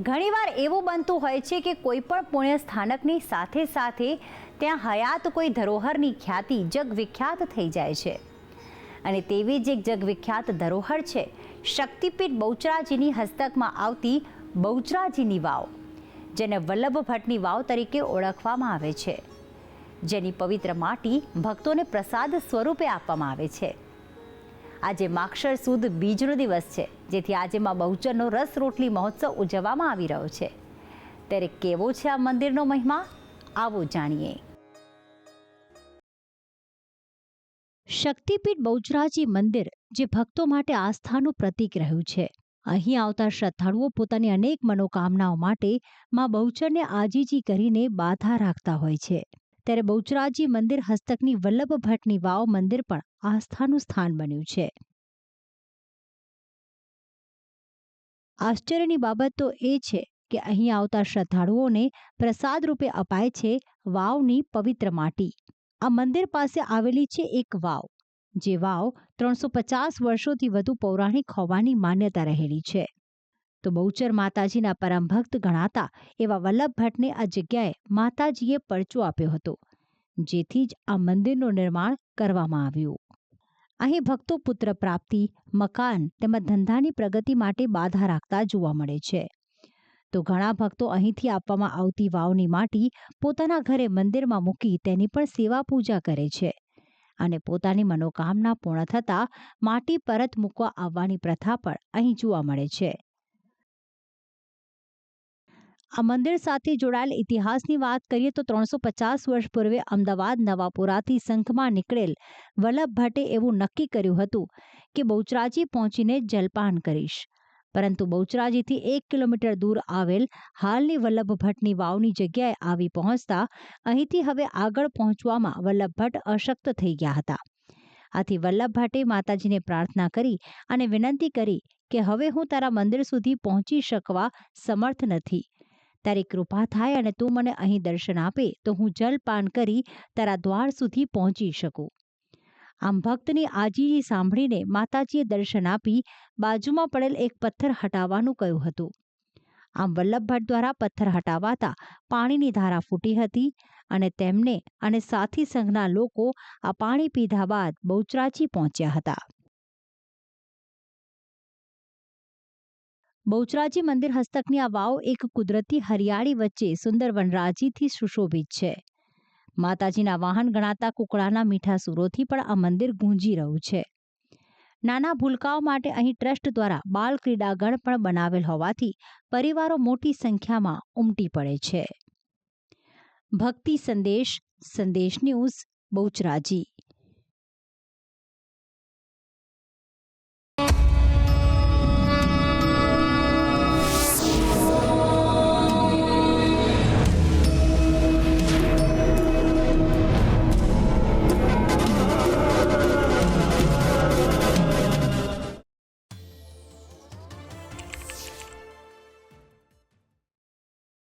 ઘણીવાર એવું બનતું હોય છે કે કોઈ પણ પુણ્ય સ્થાનકની સાથે સાથે ત્યાં હયાત કોઈ ધરોહરની ખ્યાતિ જગવિખ્યાત થઈ જાય છે. અને તેવી જ એક જગવિખ્યાત ધરોહર છે, શક્તિપીઠ બહુચરાજીની હસ્તકમાં આવતી બહુચરાજીની વાવ, જેને વલ્લભ ભટ્ટની વાવ તરીકે ઓળખવામાં આવે છે. જેની પવિત્ર માટી ભક્તોને પ્રસાદ સ્વરૂપે આપવામાં આવે છે. આજે માક્ષર સુદ બીજનો દિવસ છે, જેથી આજે માં બહુચરનો રસ રોટલી મહોત્સવ ઉજવવામાં આવી રહ્યો છે. ત્યારે કેવો છે આ મંદિરનો મહિમા? આવો જાણીએ. શક્તિપીઠ બહુચરાજી મંદિર, જે ભક્તો માટે આસ્થાનું પ્રતીક રહ્યું છે. અહીં આવતા શ્રદ્ધાળુઓ પોતાની અનેક મનોકામનાઓ માટે માં બહુચરને આજીજી કરીને બાધા રાખતા હોય છે. ત્યારે બહુચરાજી મંદિર હસ્તકની વલ્લભ ભટ્ટની વાવ મંદિર પણ આસ્થાનું સ્થાન બન્યું છે. આશ્ચર્યની બાબત તો એ છે કે અહીં આવતા શ્રદ્ધાળુઓને પ્રસાદ રૂપે અપાય છે વાવની પવિત્ર માટી. આ મંદિર પાસે આવેલી છે એક વાવ, જે વાવ ત્રણસો પચાસ વર્ષોથી વધુ પૌરાણિક હોવાની માન્યતા રહેલી છે. તો બહુચર માતાજીના પરમ ભક્ત ગણાતા એવા વલ્લભ ભટ્ટને આ જગ્યાએ માતાજીએ પરચો આપ્યો હતો, જેથી જ આ મંદિરનું નિર્માણ કરવામાં આવ્યું. અહીં ભક્તો પુત્ર પ્રાપ્તિ, મકાન તેમજ ધંધાની પ્રગતિ માટે બાધા રાખતા જોવા મળે છે. તો ઘણા ભક્તો અહીંથી આપવામાં આવતી વાવની માટી પોતાના ઘરે મંદિરમાં મૂકી તેની પણ સેવા પૂજા કરે છે અને પોતાની મનોકામના પૂર્ણ થતાં માટી પરત મૂકવા આવવાની પ્રથા પણ અહીં જોવા મળે છે. આ મંદિર સાથે જોડાયેલ ઇતિહાસની વાત કરીએ તો ત્રણસો પચાસ વર્ષ પૂર્વે અમદાવાદ નવાપુરાથી સંખમાં નીકળેલ વલ્લભ ભટ્ટે એવું નક્કી કર્યું હતું કે બહુચરાજી પહોંચીને જલપાન કરીશ. પરંતુ બહુચરાજીથી એક કિલોમીટર દૂર આવેલ હાલની વલ્લભ ભટ્ટની વાવની જગ્યાએ આવી પહોંચતા અહીંથી હવે આગળ પહોંચવામાં વલ્લભ ભટ્ટ અશક્ત થઈ ગયા હતા. આથી વલ્લભ ભટ્ટે માતાજીને પ્રાર્થના કરી અને વિનંતી કરી કે હવે હું તારા મંદિર સુધી પહોંચી શકવા સમર્થ નથી. તારી કૃપા થાય અને તું મને અહીં દર્શન આપે, તો હું જલપાન કરી તારા દ્વાર સુધી પહોંચી શકું. આમ ભક્તની આજીજી સાંભળીને માતાજીએ દર્શન આપી બાજુમાં પડેલ એક પથ્થર હટાવવાનું કહ્યું હતું. આમ વલ્લભભટ્ટ દ્વારા પથ્થર હટાવાતા પાણીની ધારા ફૂટી હતી અને તેમને અને સાથી સંઘના લોકો આ પાણી પીધા બાદ બહુચરાજી પહોંચ્યા હતા. બહુચરાજી મંદિર હસ્તકની આ વાવ એક કુદરતી હરિયાળી વચ્ચે સુંદર વનરાજીથી સુશોભિત છે. માતાજીના વાહન ગણાતા કુકડાના મીઠા સુરોથી પણ આ મંદિર ગુંજી રહ્યું છે. નાના ભૂલકાઓ માટે અહીં ટ્રસ્ટ દ્વારા બાળ ક્રીડાગણ પણ બનાવેલ હોવાથી પરિવારો મોટી સંખ્યામાં ઉમટી પડે છે. ભક્તિ સંદેશ સંદેશ ન્યૂઝ, બહુચરાજી.